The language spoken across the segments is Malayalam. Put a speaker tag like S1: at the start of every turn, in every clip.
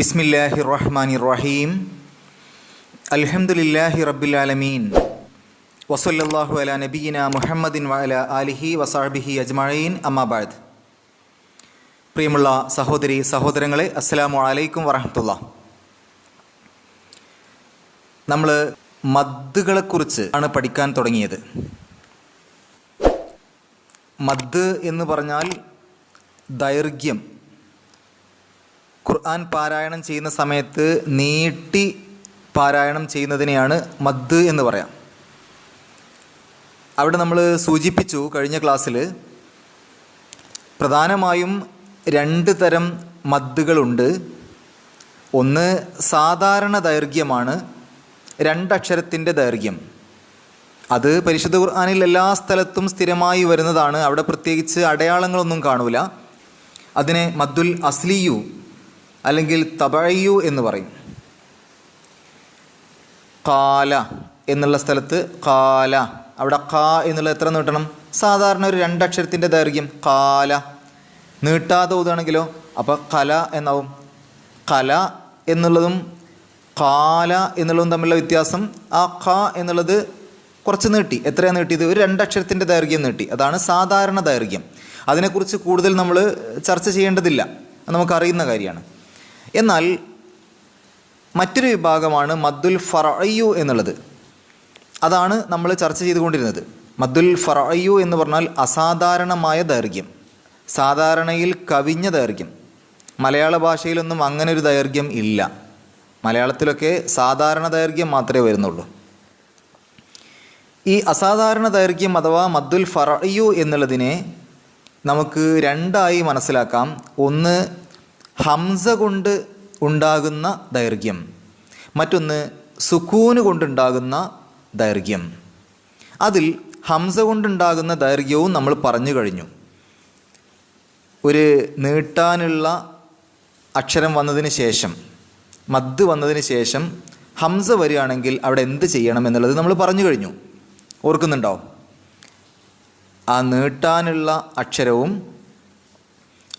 S1: ബിസ്മില്ലാഹി റഹ്മാനി റഹീം അൽഹംദുലില്ലാഹി റബ്ബിൽ ആലമീൻ വസല്ലല്ലാഹു അല നബീന മുഹമ്മദിൻ വഅല ആലിഹി വസാഹബിഹി അജ്മഈൻ. അമ്മാബാദ് പ്രിയമുള്ള സഹോദരി സഹോദരങ്ങളെ അസ്സലാമു അലൈക്കും വറഹമത്തുള്ള. നമ്മൾ മദ്ദുകളെക്കുറിച്ച് ആണ് പഠിക്കാൻ തുടങ്ങിയത്. മദ് എന്ന് പറഞ്ഞാൽ ദൈർഘ്യം ഖുർആൻ പാരായണം ചെയ്യുന്ന സമയത്ത് നീട്ടി പാരായണം ചെയ്യുന്നതിനെയാണ് മദ് എന്ന് പറയാം. അവിടെ നമ്മൾ സൂചിപ്പിച്ചു കഴിഞ്ഞ ക്ലാസ്സിൽ പ്രധാനമായും രണ്ട് തരം മദ്ദുകളുണ്ട്. ഒന്ന് സാധാരണ ദൈർഘ്യമാണ് രണ്ടക്ഷരത്തിന്റെ ദൈർഘ്യം. അത് പരിശുദ്ധ ഖുർആാനിൽ എല്ലാ സ്ഥലത്തും സ്ഥിരമായി വരുന്നതാണ്. അവിടെ പ്രത്യേകിച്ച് അടയാളങ്ങളൊന്നും കാണൂല. അതിനെ മദ്ദുൽ അസ്ലിയു അല്ലെങ്കിൽ തബഴയു എന്ന് പറയും. കാല എന്നുള്ള സ്ഥലത്ത് കാല. അവിടെ കാ എന്നുള്ള എത്ര നീട്ടണം? സാധാരണ ഒരു രണ്ടക്ഷരത്തിന്റെ ദൈർഘ്യം. കാല. നീട്ടാതെ ഓതുകയാണെങ്കിലോ അപ്പോൾ കല എന്നാവും. കല എന്നുള്ളതും കാല എന്നുള്ളതും തമ്മിലുള്ള വ്യത്യാസം ആ ക എന്നുള്ളത് കുറച്ച് നീട്ടി. എത്രയാണ് നീട്ടിയത്? ഒരു രണ്ടക്ഷരത്തിന്റെ ദൈർഘ്യം നീട്ടി. അതാണ് സാധാരണ ദൈർഘ്യം. അതിനെക്കുറിച്ച് കൂടുതൽ നമ്മൾ ചർച്ച ചെയ്യേണ്ടതില്ല. നമുക്കറിയുന്ന കാര്യമാണ്. എന്നാൽ മറ്റൊരു വിഭാഗമാണ് മദ്ദുൽ ഫറയ്യു എന്നുള്ളത്. അതാണ് നമ്മൾ ചർച്ച ചെയ്തുകൊണ്ടിരുന്നത്. മദ്ദുൽ ഫറയ്യു എന്ന് പറഞ്ഞാൽ അസാധാരണമായ ദൈർഘ്യം സാധാരണയിൽ കവിഞ്ഞ ദൈർഘ്യം. മലയാള ഭാഷയിലൊന്നും അങ്ങനെ ഒരു ദൈർഘ്യം ഇല്ല. മലയാളത്തിലൊക്കെ സാധാരണ ദൈർഘ്യം മാത്രമേ വരുന്നുള്ളൂ. ഈ അസാധാരണ ദൈർഘ്യം അഥവാ മദ്ദുൽ ഫറയ്യു എന്നുള്ളതിനെ നമുക്ക് രണ്ടായി മനസ്സിലാക്കാം. ഒന്ന് ഹംസ കൊണ്ട് ഉണ്ടാകുന്ന ദൈർഘ്യം. മറ്റൊന്ന് സുക്കൂന് കൊണ്ടുണ്ടാകുന്ന ദൈർഘ്യം. അതിൽ ഹംസ കൊണ്ടുണ്ടാകുന്ന ദൈർഘ്യവും നമ്മൾ പറഞ്ഞു കഴിഞ്ഞു. ഒരു നീട്ടാനുള്ള അക്ഷരം വന്നതിന് ശേഷം മദ് വന്നതിന് ശേഷം ഹംസ വരികയാണെങ്കിൽ അവിടെ എന്ത് ചെയ്യണം എന്നുള്ളത് നമ്മൾ പറഞ്ഞു കഴിഞ്ഞു. ഓർക്കുന്നുണ്ടോ? ആ നീട്ടാനുള്ള അക്ഷരവും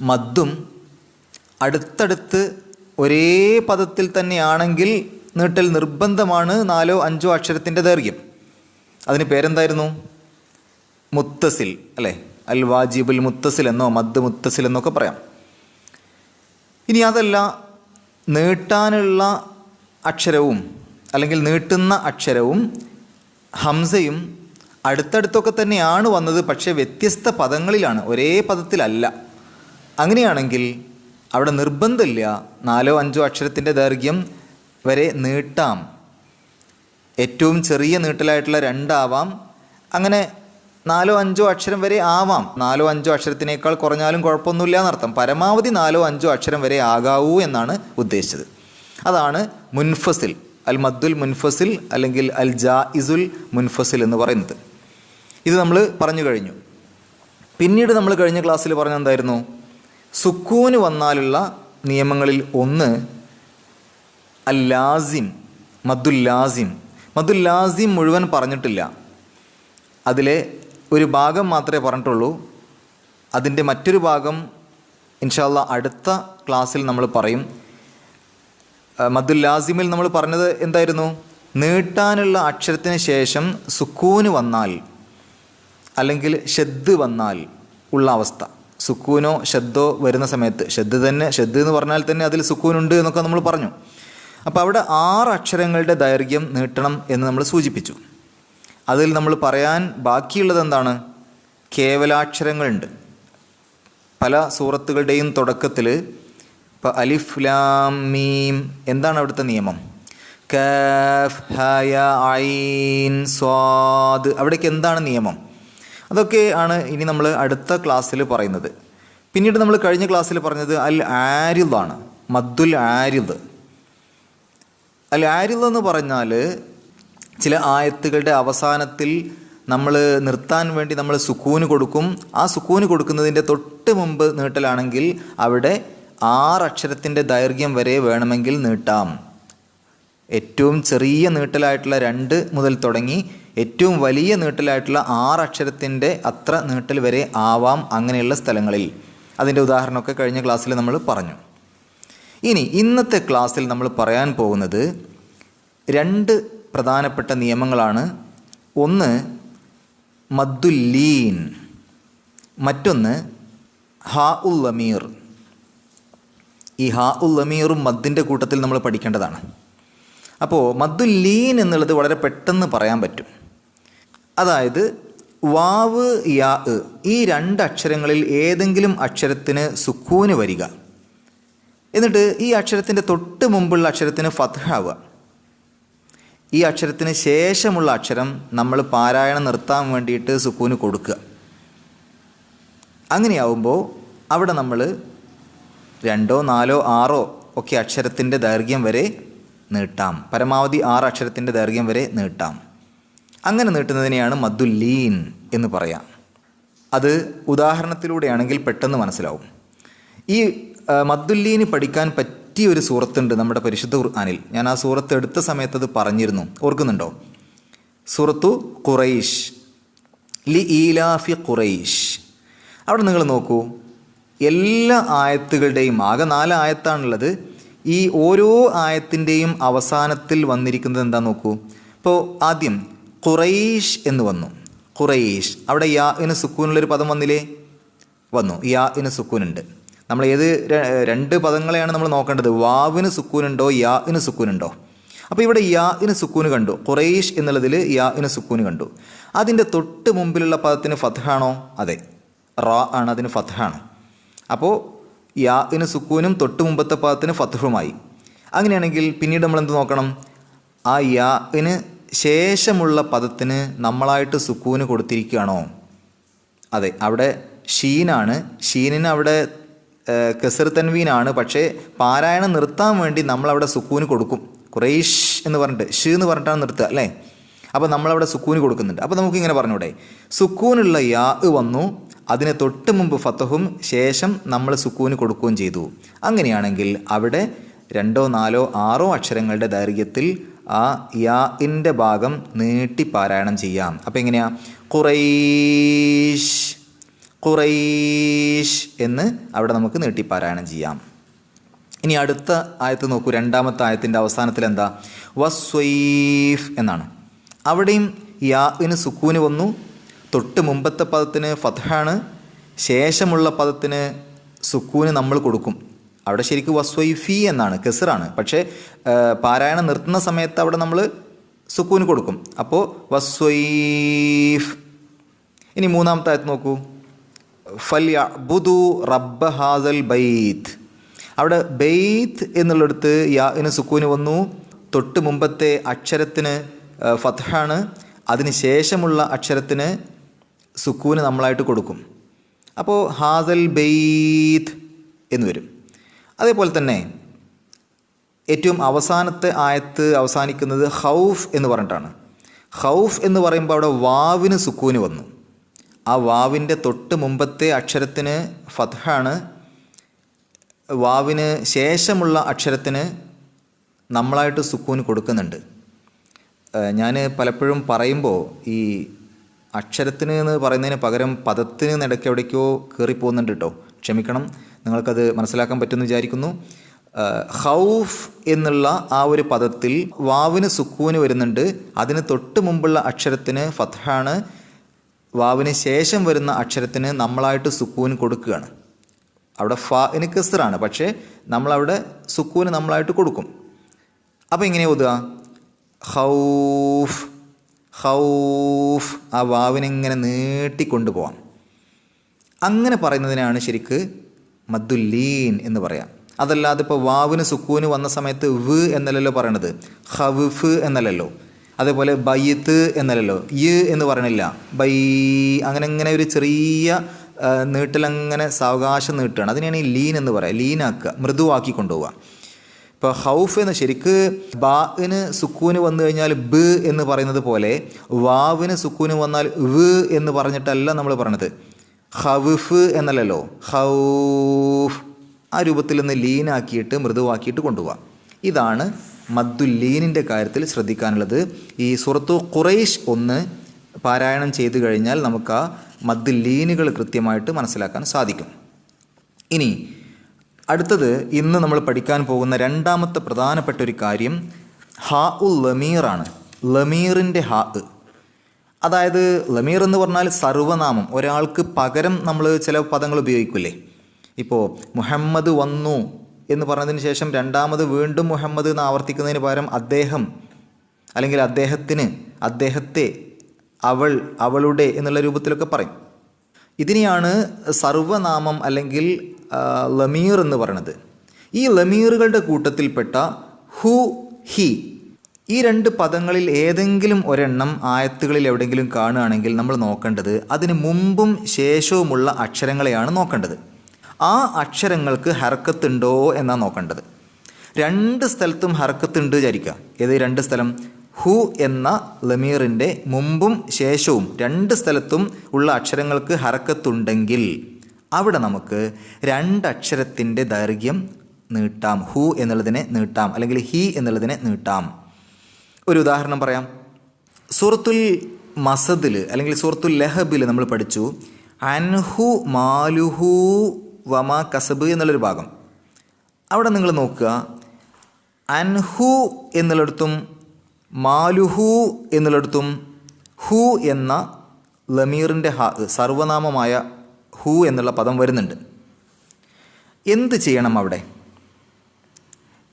S1: മദ്ദും അടുത്തടുത്ത് ഒരേ പദത്തിൽ തന്നെയാണെങ്കിൽ നീട്ടൽ നിർബന്ധമാണ് നാലോ അഞ്ചോ അക്ഷരത്തിന്റെ ദൈർഘ്യം. അതിന് പേരെന്തായിരുന്നു? മുത്തസിൽ അല്ലേ? അൽ വാജിബുൽ മുത്തസിൽ എന്നോ മദ് മുത്തസിൽ എന്നൊക്കെ പറയാം. ഇനി അതല്ല നീട്ടാനുള്ള അക്ഷരവും അല്ലെങ്കിൽ നീട്ടുന്ന അക്ഷരവും ഹംസയും അടുത്തടുത്തൊക്കെ തന്നെയാണ് വന്നത് പക്ഷേ വ്യത്യസ്ത പദങ്ങളിലാണ് ഒരേ പദത്തിലല്ല. അങ്ങനെയാണെങ്കിൽ അവിടെ നിർബന്ധമില്ല. നാലോ അഞ്ചോ അക്ഷരത്തിന്റെ ദൈർഘ്യം വരെ നീട്ടാം. ഏറ്റവും ചെറിയ നീട്ടലായിട്ടുള്ള രണ്ടാവാം. അങ്ങനെ നാലോ അഞ്ചോ അക്ഷരം വരെ ആവാം. നാലോ അഞ്ചോ അക്ഷരത്തിനേക്കാൾ കുറഞ്ഞാലും കുഴപ്പമൊന്നുമില്ല എന്നർത്ഥം. പരമാവധി നാലോ അഞ്ചോ അക്ഷരം വരെ ആകാവൂ എന്നാണ് ഉദ്ദേശിച്ചത്. അതാണ് മുൻഫസിൽ അൽ മദ്ദുൽ മുൻഫസിൽ അല്ലെങ്കിൽ അൽ ജാ ഇസുൽ മുൻഫസിൽ എന്ന് പറയുന്നത്. ഇത് നമ്മൾ പറഞ്ഞു കഴിഞ്ഞു. പിന്നീട് നമ്മൾ കഴിഞ്ഞ ക്ലാസ്സിൽ പറഞ്ഞ എന്തായിരുന്നു? സുക്കൂന് വന്നാലുള്ള നിയമങ്ങളിൽ ഒന്ന് അല്ലാസിം മദ്ദുല്ലാസിം മദ്ദുല്ലാസിം മുഴുവൻ പറഞ്ഞിട്ടില്ല. അതിലെ ഒരു ഭാഗം മാത്രമേ പറഞ്ഞിട്ടുള്ളൂ. അതിന്റെ മറ്റൊരു ഭാഗം ഇൻഷാല്ല അടുത്ത ക്ലാസ്സിൽ നമ്മൾ പറയും. മദ്ദുല്ലാസിമിൽ നമ്മൾ പറഞ്ഞത് എന്തായിരുന്നു? നീട്ടാനുള്ള അക്ഷരത്തിന് ശേഷം സുക്കൂന് വന്നാൽ അല്ലെങ്കിൽ ഷെദ് വന്നാൽ ഉള്ള അവസ്ഥ. സുക്കൂനോ ഷദ്ദോ വരുന്ന സമയത്ത്. ഷദ് തന്നെ ഷദ് എന്ന് പറഞ്ഞാൽ തന്നെ അതിൽ സുക്കൂനുണ്ട് എന്നൊക്കെ നമ്മൾ പറഞ്ഞു. അപ്പോൾ അവിടെ ആറ് അക്ഷരങ്ങളുടെ ദൈർഘ്യം നീട്ടണം എന്ന് നമ്മൾ സൂചിപ്പിച്ചു. അതിൽ നമ്മൾ പറയാൻ ബാക്കിയുള്ളത് എന്താണ്? കേവലാക്ഷരങ്ങളുണ്ട്. പല സൂറത്തുകളുടെയും തുടക്കത്തിൽ ഇപ്പോൾ അലിഫ് ലാം മീം എന്താണ് അവിടുത്തെ നിയമം? കഫ് ഹയ ഐൻ സ്വാദ് അവിടേക്ക് എന്താണ് നിയമം? അതൊക്കെ ആണ് ഇനി നമ്മൾ അടുത്ത ക്ലാസ്സിൽ പറയുന്നത്. പിന്നീട് നമ്മൾ കഴിഞ്ഞ ക്ലാസ്സിൽ പറഞ്ഞത് അൽ ആരിദാണ് മദ്ദുൽ ആരിദ്. അൽ ആരിദ് എന്ന് പറഞ്ഞാൽ ചില ആയത്തുകളുടെ അവസാനത്തിൽ നമ്മൾ നിർത്താൻ വേണ്ടി നമ്മൾ സുക്കൂന് കൊടുക്കും. ആ സുക്കൂന് കൊടുക്കുന്നതിന്റെ തൊട്ട് മുമ്പ് നീട്ടലാണെങ്കിൽ അവിടെ ആറക്ഷരത്തിന്റെ ദൈർഘ്യം വരെ വേണമെങ്കിൽ നീട്ടാം. ഏറ്റവും ചെറിയ നീട്ടലായിട്ടുള്ള രണ്ട് മുതൽ തുടങ്ങി ഏറ്റവും വലിയ നീട്ടലായിട്ടുള്ള ആറക്ഷരത്തിന്റെ അത്ര നീട്ടൽ വരെ ആവാം അങ്ങനെയുള്ള സ്ഥലങ്ങളിൽ. അതിന്റെ ഉദാഹരണമൊക്കെ കഴിഞ്ഞ ക്ലാസ്സിൽ നമ്മൾ പറഞ്ഞു. ഇനി ഇന്നത്തെ ക്ലാസ്സിൽ നമ്മൾ പറയാൻ പോകുന്നത് രണ്ട് പ്രധാനപ്പെട്ട നിയമങ്ങളാണ്. ഒന്ന് മദ്ദുല്ലീൻ മറ്റൊന്ന് ഹാ ഉൽ അമീർ ഈ ഹാ ഉൽ അമീറും മദ്ദിന്റെ കൂട്ടത്തിൽ നമ്മൾ പഠിക്കേണ്ടതാണ്. അപ്പോൾ മദ്ദുല്ലീൻ എന്നുള്ളത് വളരെ പെട്ടെന്ന് പറയാൻ പറ്റും. അതായത് വാവ് യാ ഈ രണ്ട് അക്ഷരങ്ങളിൽ ഏതെങ്കിലും അക്ഷരത്തിന് സുക്കൂന് വരിക. എന്നിട്ട് ഈ അക്ഷരത്തിന്റെ തൊട്ട് മുമ്പുള്ള അക്ഷരത്തിന് ഫത്ഹാവുക. ഈ അക്ഷരത്തിന് ശേഷമുള്ള അക്ഷരം നമ്മൾ പാരായണം നിർത്താൻ വേണ്ടിയിട്ട് സുക്കൂന് കൊടുക്കുക. അങ്ങനെയാവുമ്പോൾ അവിടെ നമ്മൾ രണ്ടോ നാലോ ആറോ ഒക്കെ അക്ഷരത്തിന്റെ ദൈർഘ്യം വരെ നീട്ടാം. പരമാവധി ആറ് അക്ഷരത്തിന്റെ ദൈർഘ്യം വരെ നീട്ടാം. അങ്ങനെ നീട്ടുന്നതിനെയാണ് മദ്ദുല്ലീൻ എന്ന് പറയാം. അത് ഉദാഹരണത്തിലൂടെയാണെങ്കിൽ പെട്ടെന്ന് മനസ്സിലാവും. ഈ മദ്ദുല്ലീന് പഠിക്കാൻ പറ്റിയ ഒരു സൂറത്തുണ്ട് നമ്മുടെ പരിശുദ്ധ ഖുർആാനിൽ. ഞാൻ ആ സൂറത്ത് എടുത്ത സമയത്ത് അത് പറഞ്ഞിരുന്നു. ഓർക്കുന്നുണ്ടോ? സൂറത്തു ഖുറൈഷ് ലി ഈലാഫി ഖുറൈഷ് അവിടെ നിങ്ങൾ നോക്കൂ. എല്ലാ ആയത്തുകളുടെയും ആകെ നാല് ആയത്താണുള്ളത്. ഈ ഓരോ ആയത്തിന്റെയും അവസാനത്തിൽ വന്നിരിക്കുന്നത് എന്താ നോക്കൂ? ഇപ്പോൾ ആദ്യം ഖുറൈഷ് എന്ന് വന്നു. ഖുറൈഷ്. അവിടെ യാ ഇന് സുക്കൂനുള്ളൊരു പദം വന്നില്ലേ? വന്നു. യാ ഇന് സുക്കൂനുണ്ട്. നമ്മൾ ഏത് രണ്ട് പദങ്ങളെയാണ് നമ്മൾ നോക്കേണ്ടത്. വാവിന് സുക്കൂനുണ്ടോ യാ ഇന് സുക്കൂനുണ്ടോ? അപ്പോൾ ഇവിടെ യാ ഇന് സുക്കൂന് കണ്ടു. ഖുറൈഷ് എന്നുള്ളതിൽ യാ ഇന് സുക്കൂന് കണ്ടു. അതിന്റെ തൊട്ട് മുമ്പിലുള്ള പദത്തിന് ഫത്ഹാണോ? അതെ. റാ ആണ് അതിന് ഫത്ഹാണ്. അപ്പോൾ യാ ഇന് സുക്കൂനും തൊട്ട് മുമ്പത്തെ പദത്തിന് ഫത്ഹുമായി. അങ്ങനെയാണെങ്കിൽ പിന്നീട് നമ്മൾ എന്ത് നോക്കണം? ആ യാ ഇന് ശേഷമുള്ള പദത്തിന് നമ്മളായിട്ട് സുക്കൂന് കൊടുത്തിരിക്കുകയാണോ? അതെ അവിടെ ഷീനാണ്. ഷീനിന് അവിടെ കസർ തൻവീനാണ്. പക്ഷേ പാരായണം നിർത്താൻ വേണ്ടി നമ്മളവിടെ സുക്കൂന് കൊടുക്കും. കുറേഷ് എന്ന് പറഞ്ഞിട്ട് ഷ് എന്ന് പറഞ്ഞിട്ടാണ് നിർത്തുക അല്ലേ? അപ്പോൾ നമ്മളവിടെ സുക്കൂന് കൊടുക്കുന്നുണ്ട്. അപ്പോൾ നമുക്കിങ്ങനെ പറഞ്ഞൂടെ. സുക്കൂനുള്ള യാ വന്നു. അതിന് തൊട്ട് മുമ്പ് ഫത്തഹും ശേഷം നമ്മൾ സുക്കൂന് കൊടുക്കുകയും ചെയ്തു. അങ്ങനെയാണെങ്കിൽ അവിടെ രണ്ടോ നാലോ ആറോ അക്ഷരങ്ങളുടെ ദൈർഘ്യത്തിൽ ആ യാഇന്റെ ഭാഗം നീട്ടി പാരായണം ചെയ്യാം. അപ്പം എങ്ങനെയാ? കുറൈഷ് കുറൈഷ് എന്ന് അവിടെ നമുക്ക് നീട്ടി പാരായണം ചെയ്യാം. ഇനി അടുത്ത ആയത്ത് നോക്കൂ. രണ്ടാമത്തെ ആയത്തിന്റെ അവസാനത്തിൽ എന്താ? വസ്വൈഫ് എന്നാണ്. അവിടെയും യാഇന് സുക്കൂന് വന്നു. തൊട്ട് മുമ്പത്തെ പദത്തിന് ഫത്ഹാണ്. ശേഷമുള്ള പദത്തിന് സുക്കൂന് നമ്മൾ കൊടുക്കും. അവിടെ ശരിക്ക് വസ്വൈഫി എന്നാണ് കെസറാണ്. പക്ഷേ പാരായണം നിർത്തുന്ന സമയത്ത് അവിടെ നമ്മൾ സുക്കൂന് കൊടുക്കും. അപ്പോൾ വസ്വൈഫ്. ഇനി മൂന്നാമത്തെ ആയത്ത് നോക്കൂ. ഫല്യബുദു റബ്ബ ഹാസൽ ബൈത്ത്. അവിടെ ബെയ്ത്ത് എന്നുള്ളിടത്ത് യാന് സുക്കൂന് വന്നു. തൊട്ട് മുമ്പത്തെ അക്ഷരത്തിന് ഫത്ഹാണ്. അതിന് ശേഷമുള്ള അക്ഷരത്തിന് സുക്കൂന് നമ്മളായിട്ട് കൊടുക്കും. അപ്പോൾ ഹാസൽ ബെയ്ത്ത് എന്ന് വരും. അതേപോലെ തന്നെ ഏറ്റവും അവസാനത്തെ ആയത്ത് അവസാനിക്കുന്നത് ഹൗഫ് എന്ന് പറഞ്ഞിട്ടാണ്. ഹൗഫ് എന്ന് പറയുമ്പോൾ അവിടെ വാവിന് സുക്കൂന് വന്നു. ആ വാവിന്റെ തൊട്ട് മുമ്പത്തെ അക്ഷരത്തിന് ഫത്ഹാണ്. വാവിന് ശേഷമുള്ള അക്ഷരത്തിന് നമ്മളായിട്ട് സുക്കൂന് കൊടുക്കുന്നുണ്ട്. ഞാൻ പലപ്പോഴും പറയുമ്പോൾ ഈ അക്ഷരത്തിന് എന്ന് പറയുന്നതിന് പകരം പദത്തിന് നിടയ്ക്ക് എവിടേക്കോ കയറിപ്പോകുന്നുണ്ട് കേട്ടോ. ക്ഷമിക്കണം. നിങ്ങൾക്കത് മനസ്സിലാക്കാൻ പറ്റുമെന്ന് വിചാരിക്കുന്നു. ഹൗഫ് എന്നുള്ള ആ ഒരു പദത്തിൽ വാവിന് സുക്കൂന് വരുന്നുണ്ട്. അതിന് തൊട്ട് മുമ്പുള്ള അക്ഷരത്തിന് ഫത്ഹാണ്. വാവിന് ശേഷം വരുന്ന അക്ഷരത്തിന് നമ്മളായിട്ട് സുക്കൂന് കൊടുക്കുകയാണ്. അവിടെ ഫാന് കെസറാണ്. പക്ഷേ നമ്മളവിടെ സുക്കൂന് നമ്മളായിട്ട് കൊടുക്കും. അപ്പോൾ ഇങ്ങനെ ഓതുക? ഹൗഫ് ഹൗഫ് ആ വാവിനെങ്ങനെ നീട്ടിക്കൊണ്ടുപോകാം അങ്ങനെ പറയുന്നതിനാണ് ശരിക്ക് മദ്ദുല്ലീൻ എന്ന് പറയാം. അതല്ലാതെ ഇപ്പോൾ വാവിന് സുക്കൂന് വന്ന സമയത്ത് വ് എന്നല്ലല്ലോ പറയണത്. ഹവിഫ് എന്നല്ലല്ലോ. അതേപോലെ ബയ്യത്ത് എന്നല്ലല്ലോ. യ് എന്ന് പറയണില്ല. ബൈ അങ്ങനെ ഇങ്ങനെ ഒരു ചെറിയ നീട്ടിലങ്ങനെ സാവകാശം നീട്ടുകയാണ്. അതിനെയാണ് ഈ ലീൻ എന്ന് പറയുക ലീനാക്കുക. മൃദുവാക്കി കൊണ്ടുപോവുക. ഇപ്പോൾ ഹൗഫ് എന്ന് ശരിക്ക് ബാന് സുക്കൂന് വന്നു കഴിഞ്ഞാൽ ബ് എന്ന് പറയുന്നത് പോലെ വാവിന് സുക്കൂന് വന്നാൽ വ് എന്ന് പറഞ്ഞിട്ടല്ല നമ്മൾ പറയണത്. ഹവിഫ് എന്നല്ലല്ലോ. ഹൗഫ് ആ രൂപത്തിൽ നിന്ന് ലീനാക്കിയിട്ട് മൃദുവാക്കിയിട്ട് കൊണ്ടുപോകാം ഇതാണ് മദ്ദുല്ലീനിന്റെ കാര്യത്തിൽ ശ്രദ്ധിക്കാനുള്ളത്. ഈ സുറത്തു ഖുറൈഷ് ഒന്ന് പാരായണം ചെയ്തു കഴിഞ്ഞാൽ നമുക്ക് ആ മദ്ദുല്ലീനുകൾ കൃത്യമായിട്ട് മനസ്സിലാക്കാൻ സാധിക്കും. ഇനി അടുത്തത് ഇന്ന് നമ്മൾ പഠിക്കാൻ പോകുന്ന രണ്ടാമത്തെ പ്രധാനപ്പെട്ട ഒരു കാര്യം ഹാ ഉൽ ലമീറാണ്. ലമീറിന്റെ ഹാ. അതായത് ലമീർ എന്ന് പറഞ്ഞാൽ സർവനാമം. ഒരാൾക്ക് പകരം നമ്മൾ ചില പദങ്ങൾ ഉപയോഗിക്കില്ലേ ഇപ്പോൾ മുഹമ്മദ് വന്നു എന്ന് പറഞ്ഞതിന് ശേഷം രണ്ടാമത് വീണ്ടും മുഹമ്മദ് എന്ന് ആവർത്തിക്കുന്നതിന് പകരം അദ്ദേഹം അല്ലെങ്കിൽ അദ്ദേഹത്തിന് അദ്ദേഹത്തെ അവൾ അവളുടെ എന്നുള്ള രൂപത്തിലൊക്കെ പറയും. ഇതിനെയാണ് സർവനാമം അല്ലെങ്കിൽ ലമീർ എന്ന് പറയുന്നത് ഈ ലമീറുകളുടെ കൂട്ടത്തിൽപ്പെട്ട ഹു ഹി ഈ രണ്ട് പദങ്ങളിൽ ഏതെങ്കിലും ഒരെണ്ണം ആയത്തുകളിൽ എവിടെയെങ്കിലും കാണുകയാണെങ്കിൽ നമ്മൾ നോക്കേണ്ടത് അതിന് മുമ്പും ശേഷവുമുള്ള അക്ഷരങ്ങളെയാണ് നോക്കേണ്ടത്. ആ അക്ഷരങ്ങൾക്ക് ഹർക്കത്തുണ്ടോ എന്നാണ് നോക്കേണ്ടത്. രണ്ട് സ്ഥലത്തും ഹർക്കത്തുണ്ട് വിചാരിക്കുക. ഏത് രണ്ട് സ്ഥലം? ഹു എന്ന ലമീറിന്റെ മുമ്പും ശേഷവും രണ്ട് സ്ഥലത്തും ഉള്ള അക്ഷരങ്ങൾക്ക് ഹർക്കത്തുണ്ടെങ്കിൽ അവിടെ നമുക്ക് രണ്ടക്ഷരത്തിന്റെ ദൈർഘ്യം നീട്ടാം. ഹു എന്നുള്ളതിനെ നീട്ടാം. അല്ലെങ്കിൽ ഹി എന്നുള്ളതിനെ നീട്ടാം. ഒരു ഉദാഹരണം പറയാം. സൂറത്തുൽ മസദിൽ അല്ലെങ്കിൽ സൂറത്തുൽ ലഹബിൽ നമ്മൾ പഠിച്ചു അൻഹു മാലുഹു വമ കസബ് എന്നുള്ളൊരു ഭാഗം. അവിടെ നിങ്ങൾ നോക്കുക അൻഹു എന്നുള്ളിടത്തും മാലുഹു എന്നുള്ളിടത്തും ഹു എന്ന ലമീറിന്റെ ഹാ സർവനാമമായ ഹു എന്നുള്ള പദം വരുന്നുണ്ട്. എന്ത് ചെയ്യണം അവിടെ?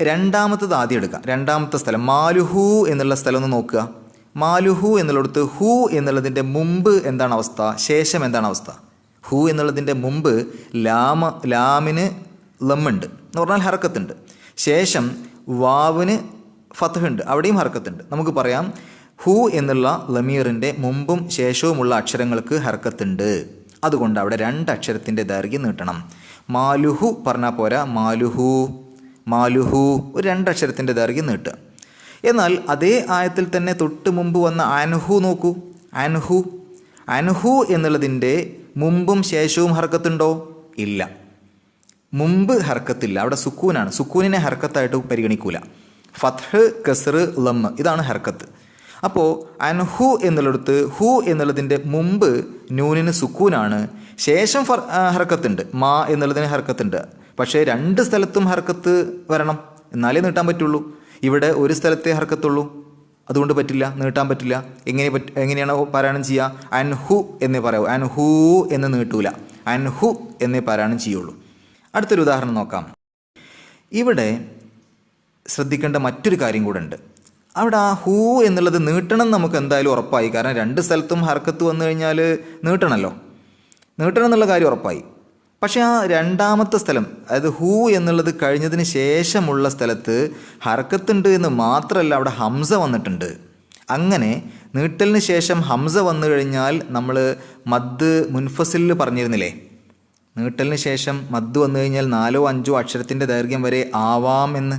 S1: രണ്ടാമത്തത് ആദ്യം എടുക്കാം രണ്ടാമത്തെ സ്ഥലം മാലുഹു എന്നുള്ള സ്ഥലം ഒന്ന് നോക്കുക. മാലുഹു എന്നുള്ളടത്ത് ഹു എന്നുള്ളതിന്റെ മുമ്പ് എന്താണ് അവസ്ഥ? ശേഷം എന്താണ് അവസ്ഥ? ഹു എന്നുള്ളതിന്റെ മുമ്പ് ലാമ ലാമിന് ലമ്മുണ്ട്. എന്ന് പറഞ്ഞാൽ ഹർക്കത്തുണ്ട് ശേഷം വാവിന് ഫത്തഹുണ്ട് അവിടെയും ഹർക്കത്തുണ്ട് നമുക്ക് പറയാം ഹു എന്നുള്ള ലമീറിന്റെ മുമ്പും ശേഷവുമുള്ള അക്ഷരങ്ങൾക്ക് ഹർക്കത്തുണ്ട് അതുകൊണ്ട് അവിടെ രണ്ട് അക്ഷരത്തിന്റെ ദൈർഘ്യം നീട്ടണം. മാലുഹു പറഞ്ഞാൽ പോരാ മാലുഹു. മാലുഹു ഒരു രണ്ടക്ഷരത്തിന്റെ ദൈർഘ്യം നീട്ടുക. എന്നാൽ അതേ ആയത്തിൽ തന്നെ തൊട്ട് മുമ്പ് വന്ന അൻഹു നോക്കൂ. അൻഹു അൻഹു എന്നുള്ളതിന്റെ മുമ്പും ശേഷവും ഹർക്കത്തുണ്ടോ? ഇല്ല. മുമ്പ് ഹർക്കത്തില്ല. അവിടെ സുക്കൂനാണ്. സുക്കൂനിനെ ഹർക്കത്തായിട്ട് പരിഗണിക്കൂല. ഫത്ഹ് കസർ ലമ്മ് ഇതാണ് ഹർക്കത്ത്. അപ്പോൾ അൻഹു എന്നുള്ളിടത്ത് ഹു എന്നുള്ളതിന്റെ മുമ്പ് നൂനിന് സുക്കൂനാണ്. ശേഷം ഫർ ഹർക്കത്തുണ്ട്. മാ എന്നുള്ളതിന് ഹർക്കത്തുണ്ട്. പക്ഷേ രണ്ട് സ്ഥലത്തും ഹർക്കത്ത് വരണം. എന്നാലേ നീട്ടാൻ പറ്റുള്ളൂ. ഇവിടെ ഒരു സ്ഥലത്തേ ഹർക്കത്തുള്ളൂ. അതുകൊണ്ട് പറ്റില്ല നീട്ടാൻ പറ്റില്ല. എങ്ങനെ പറ്റ എങ്ങനെയാണ് പാരായണം ചെയ്യുക അൻഹു എന്നേ പറയാവൂ അൻഹു എന്ന് നീട്ടൂല. അൻഹു എന്നേ പാരായണം ചെയ്യുള്ളൂ. അടുത്തൊരു ഉദാഹരണം നോക്കാം. ഇവിടെ ശ്രദ്ധിക്കേണ്ട മറ്റൊരു കാര്യം കൂടെ ഉണ്ട്. അവിടെ ആ ഹൂ എന്നുള്ളത് നീട്ടണം നമുക്ക് എന്തായാലും ഉറപ്പായി. കാരണം രണ്ട് സ്ഥലത്തും ഹർക്കത്ത് വന്നു കഴിഞ്ഞാൽ നീട്ടണമല്ലോ നീട്ടണം എന്നുള്ള കാര്യം ഉറപ്പായി. പക്ഷേ ആ രണ്ടാമത്തെ സ്ഥലം അതായത് ഹൂ എന്നുള്ളത് കഴിഞ്ഞതിന് ശേഷമുള്ള സ്ഥലത്ത് ഹർക്കത്തുണ്ട് എന്ന് മാത്രമല്ല അവിടെ ഹംസ വന്നിട്ടുണ്ട്. അങ്ങനെ നീട്ടലിന് ശേഷം ഹംസ വന്നു കഴിഞ്ഞാൽ നമ്മൾ മദ് മുൻഫസിൽ പറഞ്ഞിരുന്നില്ലേ? നീട്ടലിന് ശേഷം മദ് വന്നു കഴിഞ്ഞാൽ നാലോ അഞ്ചോ അക്ഷരത്തിന്റെ ദൈർഘ്യം വരെ ആവാം എന്ന്.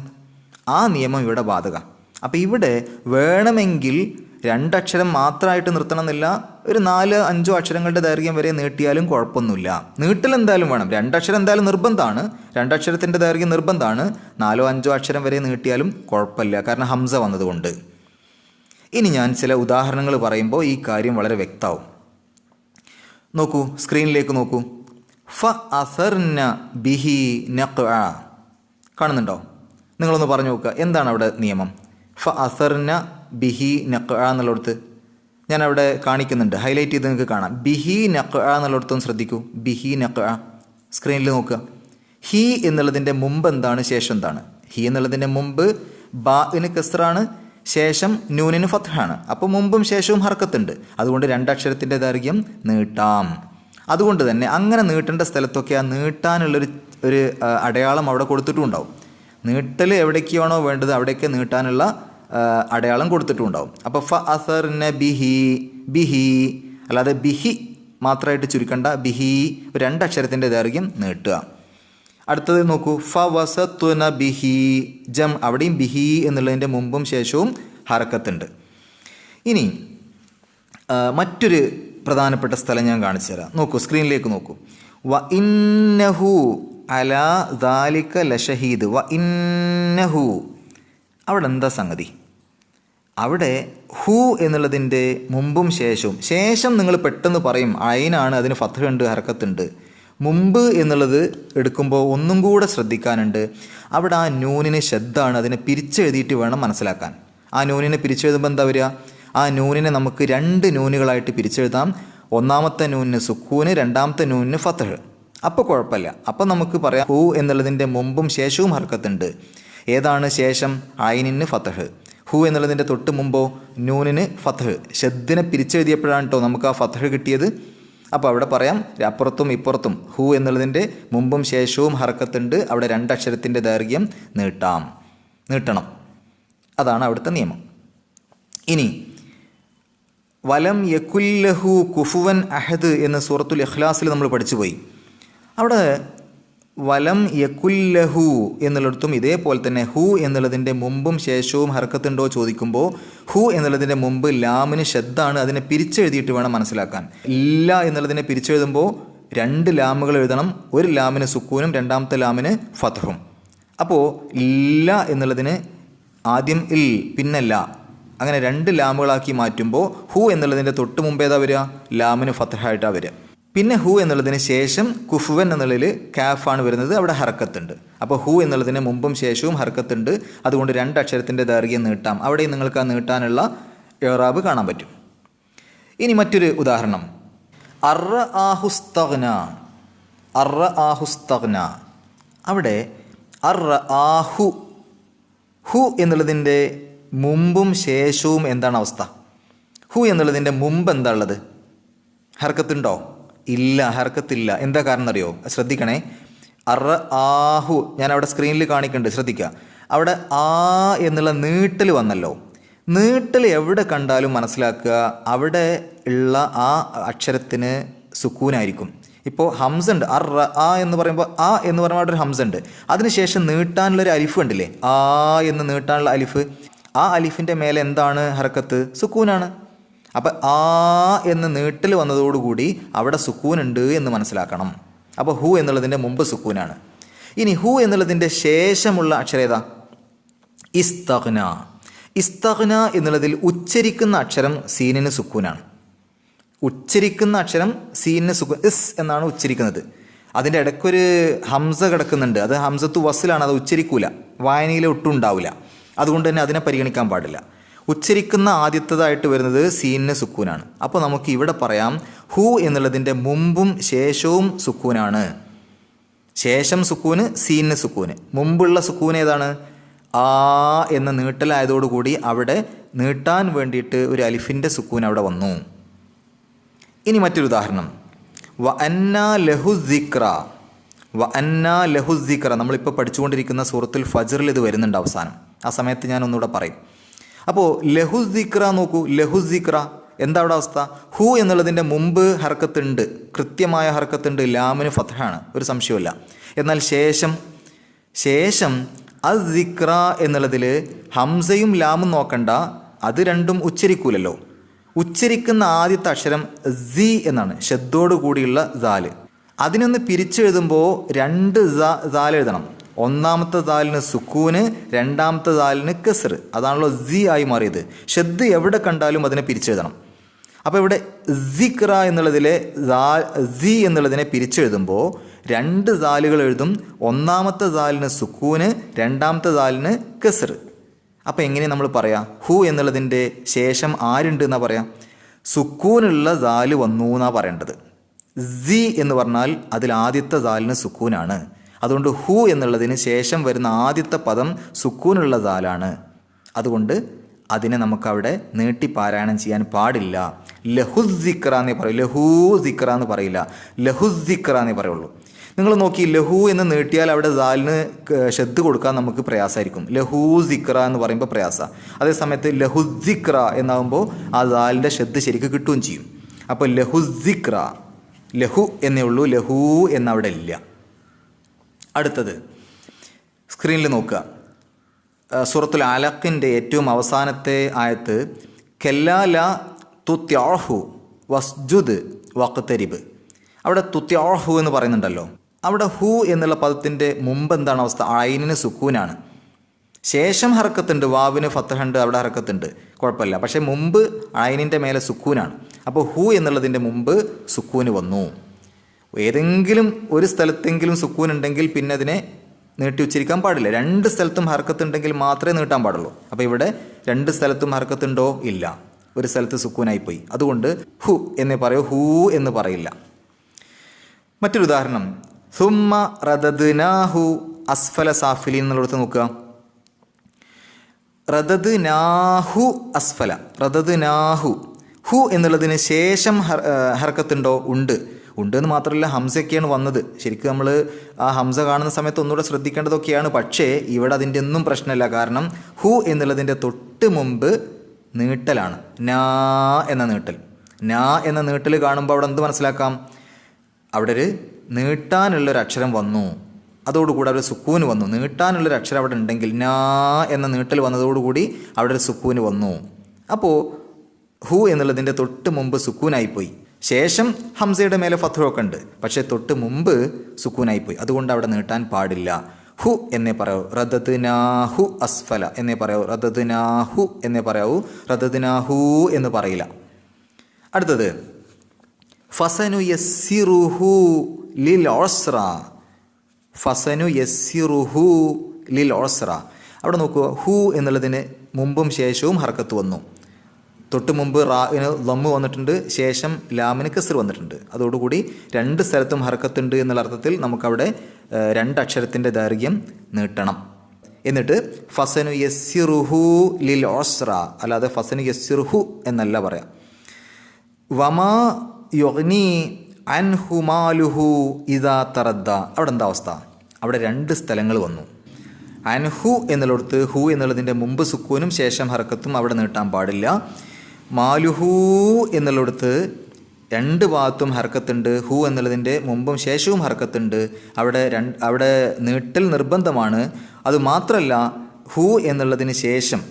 S1: ആ നിയമം ഇവിടെ ബാധക. അപ്പോൾ ഇവിടെ വേണമെങ്കിൽ രണ്ടക്ഷരം മാത്രമായിട്ട് നിർത്തണം എന്നില്ല ഒരു നാല് അഞ്ചോ അക്ഷരങ്ങളുടെ ദൈർഘ്യം വരെ നീട്ടിയാലും കുഴപ്പമൊന്നുമില്ല. നീട്ടൽ എന്തായാലും വേണം. രണ്ടക്ഷരം എന്തായാലും നിർബന്ധമാണ്. രണ്ടക്ഷരത്തിന്റെ ദൈർഘ്യം നിർബന്ധമാണ്. നാലോ അഞ്ചോ അക്ഷരം വരെ നീട്ടിയാലും കുഴപ്പമില്ല. കാരണം ഹംസ വന്നതുകൊണ്ട്. ഇനി ഞാൻ ചില ഉദാഹരണങ്ങൾ പറയുമ്പോൾ ഈ കാര്യം വളരെ വ്യക്തമാവും. നോക്കൂ സ്ക്രീനിലേക്ക് നോക്കൂ. ഫ അസർന ബിഹി കാണുന്നുണ്ടോ? നിങ്ങളൊന്ന് പറഞ്ഞു നോക്കുക. എന്താണ് അവിടെ നിയമം? ഫ അസർന ബിഹി നഖ് എന്നുള്ളിടത്ത്. ഞാൻ അവിടെ കാണിക്കുന്നുണ്ട്. ഹൈലൈറ്റ് ചെയ്ത് നിങ്ങൾക്ക് കാണാം. ബിഹി നഖ് എന്നുള്ളിടത്തൊന്ന് ശ്രദ്ധിക്കൂ. ബിഹി നഖ് സ്ക്രീനിൽ നോക്കുക. ഹി എന്നുള്ളതിന്റെ മുമ്പ് എന്താണ്? ശേഷം എന്താണ്? ഹി എന്നുള്ളതിന്റെ മുമ്പ് ബാഇന് കസ്റാണ്. ശേഷം നൂനിന് ഫത്ഹാണ്. അപ്പോൾ മുമ്പും ശേഷവും ഹർക്കത്തുണ്ട്. അതുകൊണ്ട് രണ്ടക്ഷരത്തിന്റെ ദൈർഘ്യം നീട്ടാം. അതുകൊണ്ട് തന്നെ അങ്ങനെ നീട്ടേണ്ട സ്ഥലത്തൊക്കെ ആ നീട്ടാനുള്ളൊരു ഒരു അടയാളം അവിടെ കൊടുത്തിട്ടുണ്ടാവും. നീട്ടൽ എവിടേക്കാണോ വേണ്ടത് അവിടേക്ക് നീട്ടാനുള്ള അടയാളം കൊടുത്തിട്ടുണ്ടാവും. അപ്പോൾ ഫ അസർ ബിഹി ബിഹി അല്ലാതെ ബിഹി മാത്രമായിട്ട് ചുരുക്കണ്ട ബിഹി രണ്ടക്ഷരത്തിന്റെ ദൈർഘ്യം നീട്ടുക. അടുത്തത് നോക്കൂ ഫ വസത്വന ബിഹി ജം അവിടെയും ബിഹി എന്നുള്ളതിന്റെ മുമ്പും ശേഷവും ഹറക്കത്തുണ്ട്. ഇനി മറ്റൊരു പ്രധാനപ്പെട്ട സ്ഥലം ഞാൻ കാണിച്ചു തരാം. നോക്കൂ സ്ക്രീനിലേക്ക് നോക്കൂ. വ ഇന്നഹു അല ദാലിക്ക ലഷഹീദ് വ ഇന്നഹു. അവിടെ എന്താ സംഗതി? അവിടെ ഹൂ എന്നുള്ളതിന്റെ മുമ്പും ശേഷവും ശേഷം നിങ്ങൾ പെട്ടെന്ന് പറയും അയിനാണ് അതിന് ഫത്തുണ്ട് ഹർക്കത്തുണ്ട്. മുമ്പ് എന്നുള്ളത് എടുക്കുമ്പോൾ ഒന്നും കൂടെ ശ്രദ്ധിക്കാനുണ്ട്. അവിടെ ആ നൂനിന് ശബ്ദമാണ് അതിനെ പിരിച്ചെഴുതിയിട്ട് വേണം മനസ്സിലാക്കാൻ. ആ നൂനിനെ പിരിച്ചെഴുതുമ്പോൾ എന്താ വരിക? ആ നൂനിനെ നമുക്ക് രണ്ട് നൂനുകളായിട്ട് പിരിച്ചെഴുതാം. ഒന്നാമത്തെ നൂനിന് സുക്കൂന് രണ്ടാമത്തെ നൂനിന് ഫത്തഹ് അപ്പോൾ കുഴപ്പമില്ല. അപ്പോൾ നമുക്ക് പറയാം ഹൂ എന്നുള്ളതിന്റെ മുമ്പും ശേഷവും ഹർക്കത്തുണ്ട്. ഏതാണ് ശേഷം? ആയിനിന് ഫത്തഹ് ഹു എന്നുള്ളതിന്റെ തൊട്ട് മുമ്പോ നൂനിന് ഫത്തഹ് ഷദ്ദിനെ പിരിച്ചെഴുതിയപ്പോഴാണ് കേട്ടോ നമുക്ക് ആ ഫത്തഹ് കിട്ടിയത്. അപ്പോൾ അവിടെ പറയാം അപ്പുറത്തും ഇപ്പുറത്തും ഹു എന്നുള്ളതിന്റെ മുമ്പും ശേഷവും ഹർക്കത്തുണ്ട് അവിടെ രണ്ടക്ഷരത്തിന്റെ ദൈർഘ്യം നീട്ടാം. നീട്ടണം. അതാണ് അവിടുത്തെ നിയമം. ഇനി വലം യക്കുല്ലഹു കുഫുവൻ അഹദ് എന്ന് സൂറത്തുൽ ഇഖ്ലാസിൽ നമ്മൾ പഠിച്ചു പോയി അവിടെ വലം യക്കുല്ലഹു എന്നുള്ളിടത്തും ഇതേപോലെ തന്നെ ഹു എന്നുള്ളതിന്റെ മുമ്പും ശേഷവും ഹർക്കത്തുണ്ടോ ചോദിക്കുമ്പോൾ ഹു എന്നുള്ളതിന്റെ മുമ്പ് ലാമിന് ശബ്ദാണ് അതിനെ പിരിച്ചെഴുതിയിട്ട് വേണം മനസ്സിലാക്കാൻ. ഇല്ല എന്നുള്ളതിനെ പിരിച്ചെഴുതുമ്പോൾ രണ്ട് ലാമുകൾ എഴുതണം ഒരു ലാമിന് സുക്കൂനും രണ്ടാമത്തെ ലാമിന് ഫതഹും. അപ്പോൾ ഇല്ല എന്നുള്ളതിന് ആദ്യം ഇൽ പിന്നല്ല അങ്ങനെ രണ്ട് ലാമുകളാക്കി മാറ്റുമ്പോൾ ഹു എന്നുള്ളതിന്റെ തൊട്ട് മുമ്പേതാ വരിക? ലാമിന് ഫത്തഹായിട്ടാണ് വരിക. പിന്നെ ഹു എന്നുള്ളതിന് ശേഷം കുഫുവൻ എന്നുള്ളതിൽ കാഫാണ് വരുന്നത് അവിടെ ഹർക്കത്തുണ്ട്. അപ്പോൾ ഹു എന്നുള്ളതിന് മുമ്പും ശേഷവും ഹർക്കത്തുണ്ട്. അതുകൊണ്ട് രണ്ട് അക്ഷരത്തിന്റെ ദൈർഘ്യം നീട്ടാം. അവിടെ നിങ്ങൾക്ക് ആ നീട്ടാനുള്ള എറാബ് കാണാൻ പറ്റും. ഇനി മറ്റൊരു ഉദാഹരണം. അറ ആഹുസ്തഗ്ന. അറ ആഹുസ്തഗ്ന. അവിടെ അറ ആഹു. ഹു എന്നുള്ളതിന്റെ മുമ്പും ശേഷവും എന്താണ് അവസ്ഥ? ഹു എന്നുള്ളതിന്റെ മുമ്പ് എന്താ ഉള്ളത്? ഹർക്കത്തുണ്ടോ? ഇല്ല ഹർക്കത്തില്ല. എന്താ കാരണം അറിയോ ശ്രദ്ധിക്കണേ. അറ ആഹു. ഞാൻ അവിടെ സ്ക്രീനിൽ കാണിക്കുന്നുണ്ട് ശ്രദ്ധിക്കുക അവിടെ ആ എന്നുള്ള നീട്ടൽ വന്നല്ലോ. നീട്ടൽ എവിടെ കണ്ടാലും മനസ്സിലാക്കുക അവിടെ ഉള്ള ആ അക്ഷരത്തിന് സുക്കൂനായിരിക്കും. ഇപ്പോൾ ഹംസ ഉണ്ട്. അർ ആ എന്ന് പറയുമ്പോൾ ആ എന്ന് പറയുമ്പോൾ അവിടെ ഒരു ഹംസ ഉണ്ട്. അതിനുശേഷം നീട്ടാനുള്ള ഒരു അലിഫ് ഉണ്ടല്ലേ ആ എന്ന് നീട്ടാനുള്ള അലിഫ്. ആ അലിഫിന്റെ മേലെ എന്താണ് ഹർക്കത്ത്? സുക്കൂനാണ്. അപ്പം ആ എന്ന് നീട്ടൽ വന്നതോടുകൂടി അവിടെ സുക്കൂനുണ്ട് എന്ന് മനസ്സിലാക്കണം. അപ്പോൾ ഹു എന്നുള്ളതിന്റെ മുമ്പ് സുക്കൂനാണ്. ഇനി ഹു എന്നുള്ളതിന്റെ ശേഷമുള്ള അക്ഷരം ഏതാ? ഇസ്തഹ്ന ഇസ്തഹ്ന എന്നുള്ളതിൽ ഉച്ചരിക്കുന്ന അക്ഷരം സീനിന് സുക്കൂനാണ്. ഉച്ചരിക്കുന്ന അക്ഷരം സീനിന് സുക്കൂ ഇസ് എന്നാണ് ഉച്ചരിക്കുന്നത്. അതിന്റെ ഇടയ്ക്കൊരു ഹംസ കിടക്കുന്നുണ്ട്. അത് ഹംസത്തു വസ്സിലാണ് അത് ഉച്ചരിക്കൂല. വായനയിലെ ഒട്ടും ഉണ്ടാവില്ല. അതുകൊണ്ട് തന്നെ അതിനെ പരിഗണിക്കാൻ പാടില്ല. ഉച്ചരിക്കുന്ന ആദ്യത്തതായിട്ട് വരുന്നത് സീനിന് സുക്കൂനാണ്. അപ്പോൾ നമുക്ക് ഇവിടെ പറയാം ഹു എന്നുള്ളതിന്റെ മുമ്പും ശേഷവും സുക്കൂനാണ്. ശേഷം സുക്കൂന് സീനിന് സുക്കൂന്. മുമ്പുള്ള സുക്കൂൻ ഏതാണ്? ആ എന്ന നീട്ടലായതോടുകൂടി അവിടെ നീട്ടാൻ വേണ്ടിയിട്ട് ഒരു അലിഫിന്റെ സുക്കൂൻ അവിടെ വന്നു. ഇനി മറ്റൊരു ഉദാഹരണം. വ അന്ന ലഹു ദിക്ര വ അന്ന ലഹു ദിക്ര നമ്മളിപ്പോൾ പഠിച്ചുകൊണ്ടിരിക്കുന്ന സൂറത്തുൽ ഫജറിൽ ഇത് വരുന്നുണ്ട് അവസാനം. ആ സമയത്ത് ഞാൻ ഒന്നുകൂടെ പറയും. അപ്പോൾ ലഹുസിക്ര നോക്കൂ ലഹുസിക്ര എന്താ അവിടെ അവസ്ഥ? ഹു എന്നുള്ളതിന്റെ മുമ്പ് ഹർക്കത്തുണ്ട്. കൃത്യമായ ഹർക്കത്തുണ്ട്. ലാമിന് ഫത്ഹാണ്. ഒരു സംശയമില്ല എന്നാൽ ശേഷം ശേഷം അസിക്ര എന്നുള്ളതിൽ ഹംസയും ലാമും നോക്കണ്ട. അത് രണ്ടും ഉച്ചരിക്കൂലല്ലോ. ഉച്ചരിക്കുന്ന ആദ്യത്തെ അക്ഷരം സി എന്നാണ്. ശബ്ദോടു കൂടിയുള്ള ദാൽ അതിനൊന്ന് പിരിച്ചെഴുതുമ്പോൾ രണ്ട് ദാൽ എഴുതണം ഒന്നാമത്തെ ദാലിന് സുക്കൂന് രണ്ടാമത്തെ ദാലിന് കെസർ അതാണല്ലോ സി ആയി മാറിയത്. ഷെദ് എവിടെ കണ്ടാലും അതിനെ പിരിച്ചെഴുതണം. അപ്പോൾ ഇവിടെ സിക്ര എന്നുള്ളതിലെ സി എന്നുള്ളതിനെ പിരിച്ചെഴുതുമ്പോൾ രണ്ട് ദാലുകൾ എഴുതും. ഒന്നാമത്തെ ദാലിന് സുക്കൂന് രണ്ടാമത്തെ ദാലിന് കെസർ അപ്പോൾ എങ്ങനെ നമ്മൾ പറയാം? ഹു എന്നുള്ളതിന്റെ ശേഷം ആരുണ്ട് എന്നാ പറയാം? സുക്കൂനുള്ള ദാൽ വന്നു എന്നാണ് പറയേണ്ടത്. സി എന്ന് പറഞ്ഞാൽ അതിൽ ആദ്യത്തെ ദാലിന് സുക്കൂനാണ്. അതുകൊണ്ട് ഹു എന്നുള്ളതിന് ശേഷം വരുന്ന ആദ്യത്തെ പദം സുക്കൂനുള്ള ദാലാണ് അതുകൊണ്ട് അതിനെ നമുക്കവിടെ നീട്ടി പാരായണം ചെയ്യാൻ പാടില്ല. ലഹുസിക്ര എന്നേ പറയൂ. ലഹൂ ദിക്ര എന്ന് പറയില്ല. ലഹുസിക്ര എന്നേ പറയുള്ളൂ. നിങ്ങൾ നോക്കി ലഹു എന്ന് നീട്ടിയാൽ അവിടെ ദാലിന് ഷെദ് കൊടുക്കാൻ നമുക്ക് പ്രയാസമായിരിക്കും. ലഹൂ ദിക്ര എന്ന് പറയുമ്പോൾ പ്രയാസ. അതേസമയത്ത് ലഹുസിക്ര എന്നാകുമ്പോൾ ആ ദാലിന്റെ ഷെദ് ശരിക്ക് കിട്ടുകയും ചെയ്യും. അപ്പോൾ ലഹുസിക്ര ലഹു എന്നേ ഉള്ളൂ. ലഹൂ എന്നവിടെ ഇല്ല. അടുത്തത്. സ്ക്രീനിൽ നോക്കുക. സൂറത്തുൽ അലക്കിന്റെ ഏറ്റവും അവസാനത്തെ ആയത്ത് കെല്ലാല തുത്യാഹു വസ്ജുദ് വക്തരിബ് അവിടെ തുത്യാഹു എന്ന് പറയുന്നുണ്ടല്ലോ. അവിടെ ഹു എന്നുള്ള പദത്തിന്റെ മുമ്പ് എന്താണ് അവസ്ഥ? അയിനിന് സുക്കൂനാണ്. ശേഷം ഹർക്കത്തുണ്ട് വാവിന് ഫത്തഹുണ്ട് അവിടെ ഹർക്കത്തുണ്ട് കുഴപ്പമില്ല. പക്ഷേ മുമ്പ് അയിനിന്റെ മേലെ സുക്കൂനാണ്. അപ്പോൾ ഹു എന്നുള്ളതിന്റെ മുമ്പ് സുക്കൂന് വന്നു. ഏതെങ്കിലും ഒരു സ്ഥലത്തെങ്കിലും സുക്കൂൻ ഉണ്ടെങ്കിൽ പിന്നെ അതിനെ നീട്ടി ഉച്ചരിക്കാൻ പാടില്ല. രണ്ട് സ്ഥലത്തും ഹർക്കത്തുണ്ടെങ്കിൽ മാത്രമേ നീട്ടാൻ പാടുള്ളൂ. അപ്പോൾ ഇവിടെ രണ്ട് സ്ഥലത്തും ഹർക്കത്തുണ്ടോ? ഇല്ല. ഒരു സ്ഥലത്ത് സുക്കൂനായി പോയി അതുകൊണ്ട് ഹു എന്നേ പറയൂ ഹൂ എന്ന് പറയില്ല. മറ്റൊരു ഉദാഹരണം. സുമ്മ റദദ്നാഹു അസ്ഫല സാഫിലി എന്നുള്ളിടത്ത് നോക്കുക. റദദ് നാഹു അസ്ഫല. റദദ് നാഹു ഹു എന്നുള്ളതിന് ശേഷം ഹർക്കത്തുണ്ടോ? ഉണ്ട്. ഉണ്ട് എന്ന് മാത്രമല്ല ഹംസയൊക്കെയാണ് വന്നത്. ശരിക്കും നമ്മൾ ആ ഹംസ കാണുന്ന സമയത്ത് ഒന്നുകൂടെ ശ്രദ്ധിക്കേണ്ടതൊക്കെയാണ്. പക്ഷേ ഇവിടെ അതിന്റെ ഒന്നും പ്രശ്നമില്ല. കാരണം ഹു എന്നുള്ളതിന്റെ തൊട്ട് മുമ്പ് നീട്ടലാണ്. നാ എന്ന നീട്ടൽ. നാ എന്ന നീട്ടൽ കാണുമ്പോൾ അവിടെ എന്ത് മനസ്സിലാക്കാം? അവിടെ ഒരു നീട്ടാനുള്ളൊരു അക്ഷരം വന്നു. അതോടുകൂടി അവിടെ സുക്കൂന് വന്നു. നീട്ടാനുള്ളൊരു അക്ഷരം അവിടെ ഉണ്ടെങ്കിൽ നാ എന്ന നീട്ടൽ വന്നതോടുകൂടി അവിടെ ഒരു സുക്കൂന് വന്നു. അപ്പോൾ ഹു എന്നുള്ളതിന്റെ തൊട്ട് മുമ്പ് സുക്കൂനായിപ്പോയി. ശേഷം ഹംസയുടെ മേലെ ഫത്തൊക്കെ ഉണ്ട്. പക്ഷേ തൊട്ട് മുമ്പ് സുക്കൂനായിപ്പോയി. അതുകൊണ്ട് അവിടെ നീട്ടാൻ പാടില്ല. ഹു എന്നേ പറയാവൂ റദത് അസ്ഫല എന്നേ പറയാവൂ റദത് എന്നെ പറയാവൂ റദത് എന്ന് പറയില്ല. അടുത്തത്. ഫസനു യസ്സിറുഹു ലിൽ ഓസ്ര ഫസനു യസ്സിറുഹു ലിൽ ഓസ്ര അവിടെ നോക്കുക ഹു എന്നുള്ളതിന് മുമ്പും ശേഷവും ഹർക്കത്ത് വന്നു. തൊട്ട് മുമ്പ് റാവിന് ലമ്മ് വന്നിട്ടുണ്ട്. ശേഷം ലാമിന് കസർ വന്നിട്ടുണ്ട്. അതോടുകൂടി രണ്ട് സ്ഥലത്തും ഹർക്കത്തുണ്ട് എന്നുള്ള അർത്ഥത്തിൽ നമുക്കവിടെ രണ്ട് അക്ഷരത്തിന്റെ ദൈർഘ്യം നീട്ടണം. എന്നിട്ട് ഫസനു യസ്സിറുഹു ലിൽ ഓസ്ര അല്ലാതെ ഫസനു യസ്സിറുഹു എന്നല്ല പറയാം. വമാ യൊഗ്നി അൻഹുമാലുഹു ഇതാ തറദ്ദ. അവിടെ എന്താ അവസ്ഥ? അവിടെ രണ്ട് സ്ഥലങ്ങൾ വന്നു. അൻഹു എന്നുള്ളിടത്ത് ഹു എന്നുള്ളതിന്റെ മുമ്പ് സുക്കൂനും ശേഷം ഹർക്കത്തും അവിടെ നീട്ടാൻ പാടില്ല. മാലുഹു എന്നുള്ളിടത്ത് രണ്ട് ഭാഗത്തും ഹർക്കത്തുണ്ട്. ഹു എന്നുള്ളതിന്റെ മുമ്പും ശേഷവും ഹർക്കത്തുണ്ട്. അവിടെ രണ്ട് അവിടെ നീട്ടൽ നിർബന്ധമാണ്. അതുമാത്രമല്ല ഹു എന്നുള്ളതിന് ശേഷം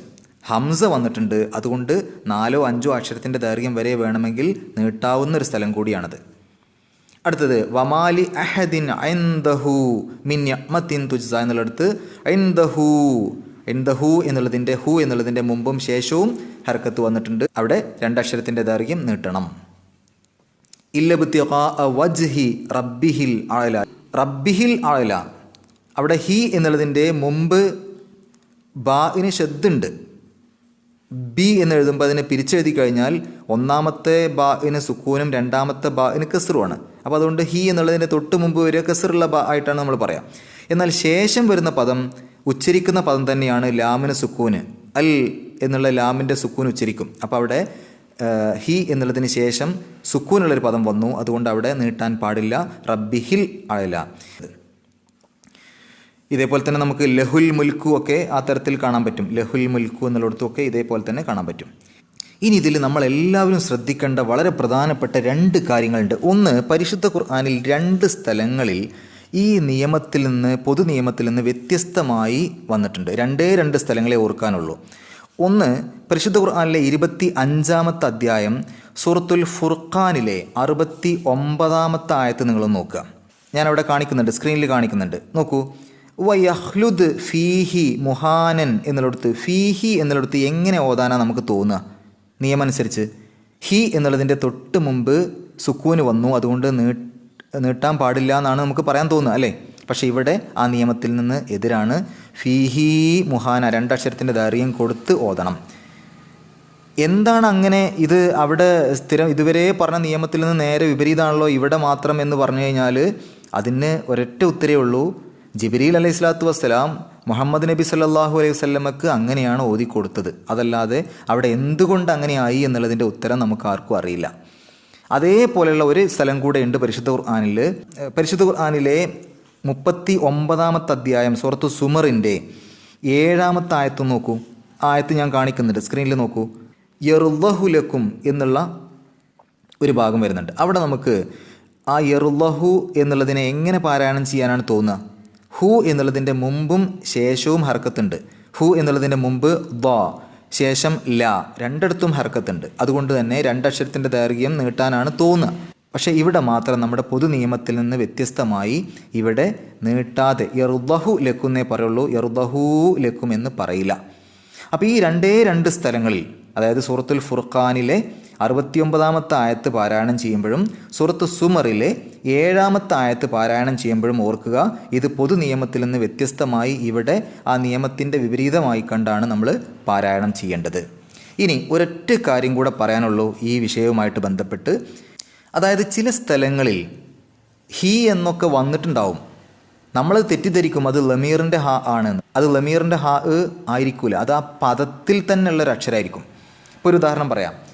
S1: ഹംസ വന്നിട്ടുണ്ട്. അതുകൊണ്ട് നാലോ അഞ്ചോ അക്ഷരത്തിന്റെ ദൈർഘ്യം വരെ വേണമെങ്കിൽ നീട്ടാവുന്ന ഒരു സ്ഥലം കൂടിയാണത്. അടുത്തത് വമാലി അഹദിൻ ഐന്ദഹു മിൻ യമത്തിൻ തുജ്സ എന്നുള്ളിടത്ത് ഐന്ദഹു ഐന്ദഹു എന്നുള്ളതിന്റെ ഹു എന്നുള്ളതിന്റെ മുമ്പും ശേഷവും ഹർക്കത്ത് വന്നിട്ടുണ്ട്. അവിടെ രണ്ടക്ഷരത്തിന്റെ ദൈർഘ്യം നീട്ടണം. വജ്ഹി റബ്ബിഹിൽ ആഴല റബ്ബിഹിൽ ആഴല അവിടെ ഹി എന്നുള്ളതിന്റെ മുമ്പ് ബാഇന് ഷദ്ദുണ്ട്. ബി എന്ന് എഴുതുമ്പോൾ അതിനെ പിരിച്ചെഴുതി കഴിഞ്ഞാൽ ഒന്നാമത്തെ ബാഇന് സുക്കൂനും രണ്ടാമത്തെ ബാഇന് കസറുമാണ് അപ്പോൾ അതുകൊണ്ട് ഹി എന്നുള്ളതിന്റെ തൊട്ട് മുമ്പ് വരെ കസറുള്ള ബാ ആയിട്ടാണ് നമ്മൾ പറയാം. എന്നാൽ ശേഷം വരുന്ന പദം ഉച്ചരിക്കുന്ന പദം തന്നെയാണ് ലാമിന് സുക്കൂന്. അൽ എന്നുള്ള ലാമിന്റെ സുക്കൂൻ ഉച്ചരിക്കും. അപ്പോൾ അവിടെ ഹി എന്നുള്ളതിന് ശേഷം സുക്കൂനുള്ളൊരു പദം വന്നു. അതുകൊണ്ട് അവിടെ നീട്ടാൻ പാടില്ല. റബ്ബിഹിൽ അഴല. ഇതേപോലെ തന്നെ നമുക്ക് ലഹുൽ മുൽക്കു ഒക്കെ ആ തരത്തിൽ കാണാൻ പറ്റും. ലഹുൽ മുൽക്കു എന്നുള്ളിടത്തും ഒക്കെ ഇതേപോലെ തന്നെ കാണാൻ പറ്റും. ഇനി ഇതിൽ നമ്മൾ എല്ലാവരും ശ്രദ്ധിക്കേണ്ട വളരെ പ്രധാനപ്പെട്ട രണ്ട് കാര്യങ്ങളുണ്ട്. ഒന്ന് പരിശുദ്ധ ഖുർആാനിൽ രണ്ട് സ്ഥലങ്ങളിൽ ഈ നിയമത്തിൽ നിന്ന് പൊതു നിയമത്തിൽ നിന്ന് വ്യത്യസ്തമായി വന്നിട്ടുണ്ട്. രണ്ടേ രണ്ട് സ്ഥലങ്ങളെ ഓർക്കാനുള്ളൂ. ഒന്ന് പരിശുദ്ധ ഖുർആാനിലെ ഇരുപത്തി അഞ്ചാമത്തെ അധ്യായം സൂറത്തുൽ ഫുർഖാനിലെ അറുപത്തി ഒമ്പതാമത്തെ ആയത്ത് നിങ്ങൾ നോക്കുക. ഞാൻ അവിടെ കാണിക്കുന്നുണ്ട് സ്ക്രീനിൽ കാണിക്കുന്നുണ്ട്. നോക്കൂ. വയഹ്ലുദ് ഫീഹി മുഹാനൻ എന്നുള്ളിടത്ത് ഫീഹി എന്നുള്ളിടത്ത് എങ്ങനെ ഓതാനാണ് നമുക്ക് തോന്നുക? നിയമമനുസരിച്ച്. ഹി എന്നുള്ളതിന്റെ തൊട്ട് മുമ്പ് സുക്കൂന് വന്നു അതുകൊണ്ട് നീ നീട്ടാൻ പാടില്ല എന്നാണ് നമുക്ക് പറയാൻ തോന്നുന്നത് അല്ലേ? പക്ഷേ ഇവിടെ ആ നിയമത്തിൽ നിന്ന് എതിരാണ്. ഫീഹി മുഹാന രണ്ടക്ഷരത്തിന്റെ ദൈർഘ്യം കൊടുത്ത് ഓതണം. എന്താണ് അങ്ങനെ ഇത് അവിടെ സ്ഥിരം ഇതുവരെ പറഞ്ഞ നിയമത്തിൽ നിന്ന് നേരെ വിപരീതമാണല്ലോ ഇവിടെ മാത്രം എന്ന് പറഞ്ഞു കഴിഞ്ഞാൽ അതിന് ഒരൊറ്റ ഉത്തരേ ഉള്ളൂ. ജിബിരിൽ അലൈഹി സ്വലാത്തു വസ്സലാം മുഹമ്മദ് നബി സല്ലാഹു അലൈഹി വസ്ലമക്ക് അങ്ങനെയാണ് ഓതിക്കൊടുത്തത്. അതല്ലാതെ അവിടെ എന്തുകൊണ്ട് അങ്ങനെയായി എന്നുള്ളതിന്റെ ഉത്തരം നമുക്ക് ആർക്കും അറിയില്ല. അതേപോലെയുള്ള ഒരു സ്ഥലം കൂടെ ഉണ്ട് പരിശുദ്ധ ഖുർആാനിൽ പരിശുദ്ധ ഖുർആാനിലെ മുപ്പത്തി ഒമ്പതാമത്തെ അധ്യായം സുഹൃത്തു സുമറിന്റെ ഏഴാമത്തെ ആയത്ത് നോക്കൂ. ആയത്ത് ഞാൻ കാണിക്കുന്നുണ്ട് സ്ക്രീനിൽ നോക്കൂ. യറുല്ലഹുലക്കും എന്നുള്ള ഒരു ഭാഗം വരുന്നുണ്ട്. അവിടെ നമുക്ക് ആ യറുല്ലഹു എന്നുള്ളതിനെ എങ്ങനെ പാരായണം ചെയ്യാനാണ് തോന്നുക? ഹു എന്നുള്ളതിന്റെ മുമ്പും ശേഷവും ഹർക്കത്തുണ്ട്. ഹു എന്നുള്ളതിന്റെ മുമ്പ് ദ. ശേഷം ല. രണ്ടിടത്തും ഹർക്കത്തുണ്ട്. അതുകൊണ്ട് തന്നെ രണ്ടക്ഷരത്തിന്റെ ദൈർഘ്യം നീട്ടാനാണ് തോന്നുക. പക്ഷേ ഇവിടെ മാത്രം നമ്മുടെ പൊതു നിയമത്തിൽ നിന്ന് വ്യത്യസ്തമായി ഇവിടെ നീട്ടാതെ യറുദഹു ലക്കുന്നേ പറയുള്ളൂ. യറുദഹു ലക്കും എന്ന് പറയില്ല. അപ്പോൾ ഈ രണ്ടേ രണ്ട് സ്ഥലങ്ങളിൽ അതായത് സൂറത്തുൽ ഫുർഖാനിലെ അറുപത്തിയൊമ്പതാമത്തെ ആയത്ത് പാരായണം ചെയ്യുമ്പോഴും സൂറത്ത് സുമറിലെ ഏഴാമത്തെ ആയത്ത് പാരായണം ചെയ്യുമ്പോഴും ഓർക്കുക ഇത് പൊതു നിയമത്തിൽ നിന്ന് വ്യത്യസ്തമായി ഇവിടെ ആ നിയമത്തിന്റെ വിപരീതമായി കണ്ടാണ് നമ്മൾ പാരായണം ചെയ്യേണ്ടത്. ഇനി ഒരൊറ്റ കാര്യം കൂടെ പറയാനുള്ളൂ ഈ വിഷയവുമായിട്ട് ബന്ധപ്പെട്ട്. അതായത് ചില സ്ഥലങ്ങളിൽ ഹി എന്നൊക്കെ വന്നിട്ടുണ്ടാവും. നമ്മൾ തെറ്റിദ്ധരിക്കും അത് ലമീറിന്റെ ഹാ ആണ്. അത് ലമീറിന്റെ ഹാ ആയിരിക്കില്ല അത് ആ പദത്തിൽ തന്നെയുള്ള ഒരു അക്ഷരമായിരിക്കും ഇപ്പോൾ ഒരു ഉദാഹരണം പറയാം.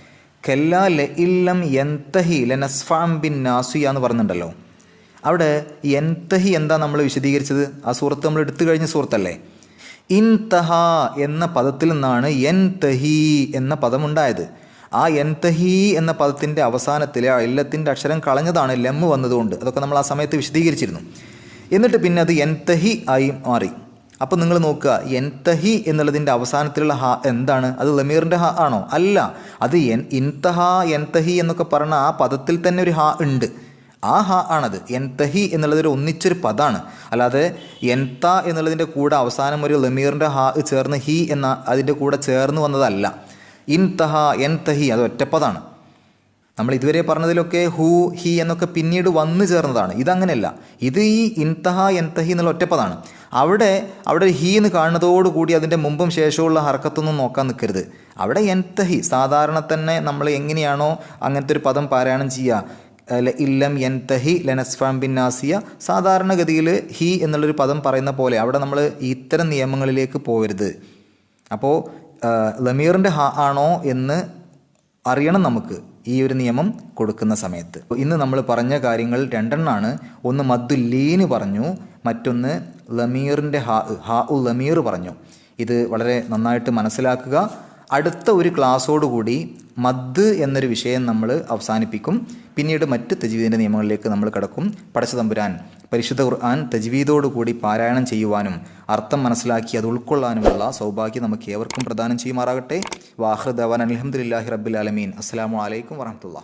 S1: കെല്ല ല ഇല്ലം എന്തഹി ലനസ്ഫാം ബിൻ നാസിയ എന്ന് പറഞ്ഞിട്ടുണ്ടല്ലോ. അവിടെ എന്തഹി എന്താ നമ്മൾ വിശദീകരിച്ചത്? ആ സുഹൃത്ത് നമ്മൾ എടുത്തു കഴിഞ്ഞ സുഹൃത്തല്ലേ ഇൻ തഹ എന്ന പദത്തിൽ നിന്നാണ് എൻ തഹി എന്ന പദം ഉണ്ടായത് ആ എൻതഹി എന്ന പദത്തിന്റെ അവസാനത്തിലെ ആ ഇല്ലത്തിന്റെ അക്ഷരം കളഞ്ഞതാണ് ലെമ്മ് വന്നതുകൊണ്ട്. അതൊക്കെ നമ്മൾ ആ സമയത്ത് വിശദീകരിച്ചിരുന്നു. എന്നിട്ട് പിന്നെ അത് എൻ തഹി ആയി മാറി. അപ്പോൾ നിങ്ങൾ നോക്കുക എൻതഹി എന്നുള്ളതിന്റെ അവസാനത്തിലുള്ള ഹ എന്താണ്? അത് ലമീറിന്റെ ഹ ആണോ? അല്ല. അത് എൻ ഇൻതഹ എൻതഹി എന്നൊക്കെ പറഞ്ഞ ആ പദത്തിൽ തന്നെ ഒരു ഹ ഉണ്ട്. ആ ഹ ആണത്. എൻതഹി എന്നുള്ളത് ഒരു ഒന്നിച്ചൊരു പദമാണ് അല്ലാതെ എൻത എന്നുള്ളതിന്റെ കൂടെ അവസാനം ഒരു ലമീറിന്റെ ഹ ചേർന്ന് ഹി എന്ന അതിന്റെ കൂടെ ചേർന്ന് വന്നതല്ല. ഇൻതഹ എൻതഹി അത് ഒറ്റപ്പദമാണ് നമ്മൾ ഇതുവരെ പറഞ്ഞതിലൊക്കെ ഹൂ ഹി എന്നൊക്കെ പിന്നീട് വന്നു ചേർന്നതാണ്. ഇതങ്ങനെയല്ല. ഇത് ഈ ഇൻതഹ എൻതഹി എന്നുള്ള ഒറ്റപ്പതാണ് അവിടെ അവിടെ ഹി എന്ന് കാണുന്നതോടുകൂടി അതിന്റെ മുമ്പും ശേഷമുള്ള ഹർക്കത്തൊന്നും നോക്കാൻ നിൽക്കരുത്. അവിടെ എൻതഹി സാധാരണ തന്നെ നമ്മൾ എങ്ങനെയാണോ അങ്ങനത്തെ ഒരു പദം പാരായണം ചെയ്യുക. ഇല്ലം എൻതഹി ലനസ്ഫാം ബിൻ നാസിയ സാധാരണഗതിയിൽ ഹി എന്നുള്ളൊരു പദം പറയുന്ന പോലെ അവിടെ നമ്മൾ ഇത്തരം നിയമങ്ങളിലേക്ക് പോകരുത്. അപ്പോൾ ലമീറിന്റെ ഹ ആണോ എന്ന് അറിയണം നമുക്ക്. ഈ ഒരു നിയമം കൊടുക്കുന്ന സമയത്ത്. ഇന്ന് നമ്മൾ പറഞ്ഞ കാര്യങ്ങൾ രണ്ടെണ്ണാണ്. ഒന്ന് മദ്ദുല്ലീന് പറഞ്ഞു മറ്റൊന്ന് ലമീറിന്റെ ഹാ ഹാ ഉ ലമീർ പറഞ്ഞു. ഇത് വളരെ നന്നായിട്ട് മനസ്സിലാക്കുക. അടുത്ത ഒരു ക്ലാസ്സോടുകൂടി മദ് എന്നൊരു വിഷയം നമ്മൾ അവസാനിപ്പിക്കും. പിന്നീട് മറ്റ് തജ്വീദിന്റെ നിയമങ്ങളിലേക്ക് നമ്മൾ കിടക്കും. പടച്ചു തമ്പുരാൻ. പരിശുദ്ധ ഖുർആൻ തജ്വീദോടുകൂടി പാരായണം ചെയ്യുവാനും അർത്ഥം മനസ്സിലാക്കി അത് ഉൾക്കൊള്ളാനുമുള്ള സൗഭാഗ്യം നമുക്ക് ഏവർക്കും പ്രദാനം ചെയ്യുമാറാകട്ടെ. വാഹൃദവാൻ അലഹമുല്ലാഹി റബ്ബുലാലമീൻ അസ്സാം വലൈക്കും വറഹമത്തുള്ള